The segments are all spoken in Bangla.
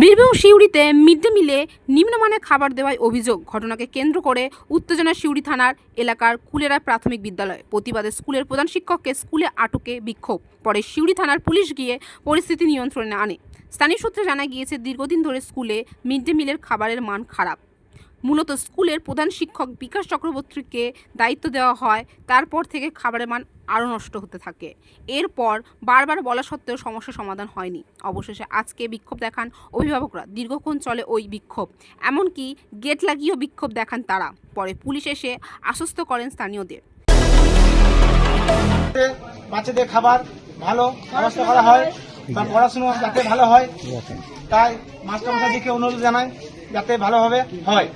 বীরভূম সিউড়িতে মিড ডে মিলে নিম্নমানের খাবার দেওয়ায় অভিযোগ ঘটনাকে কেন্দ্র করে উত্তেজনা সিউড়ি থানার এলাকার কুলেরা প্রাথমিক বিদ্যালয়। প্রতিবাদে স্কুলের প্রধান শিক্ষককে স্কুলে আটকে বিক্ষোভ। পরে সিউড়ি থানার পুলিশ গিয়ে পরিস্থিতি নিয়ন্ত্রণে আনে। স্থানীয় সূত্রে জানা গিয়েছে, দীর্ঘদিন ধরে স্কুলে মিড ডে মিলের খাবারের মান খারাপ। মূলত স্কুলের প্রধান শিক্ষক বিকাশ চক্রবর্তীকে দায়িত্ব দেওয়া হয়। তারপর থেকে খাবারের মান আরও নষ্ট হতে থাকে। এরপর বারবার বলা সত্ত্বেও সমস্যার সমাধান হয়নি। অবশেষে আজকে বিক্ষোভ দেখান অভিভাবকরা। দীর্ঘক্ষণ চলে ওই বিক্ষোভ। এমনকি গেট লাগিয়েও বিক্ষোভ দেখান তারা। পরে পুলিশ এসে আশ্বস্ত করেন স্থানীয়দের। বাচ্চাদের খাবার ভালো ব্যবস্থা করা হয় বা পড়াশোনা যাতে ভালো হয় তাই মাস্টারমশাইকে অনুরোধ জানাই। যাতে ভালোভাবে হয়।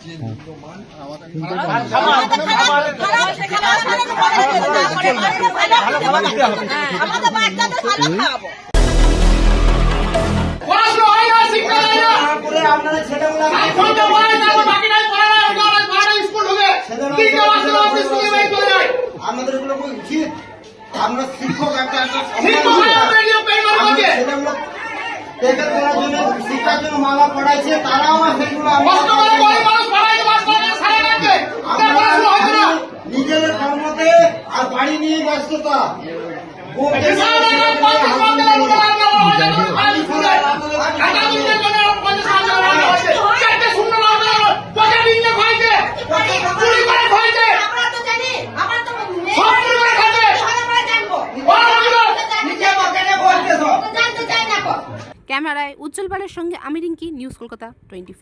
আর খাবার খাবার ভালো খাবার দিতে হবে আপনারা ছেলেগুলো আমাদের উচিত আমরা শিক্ষক একটা। ছেলেগুলো করার জন্য মা বাপ পড়াইছে তারাও না নিজেদের কর্মতে আর বাড়ি নিয়ে ব্যস্ততা। ক্যামেরায় উজ্জ্বল পালের সঙ্গে আমি রিঙ্কি নিউজ কলকাতা টোয়েন্টি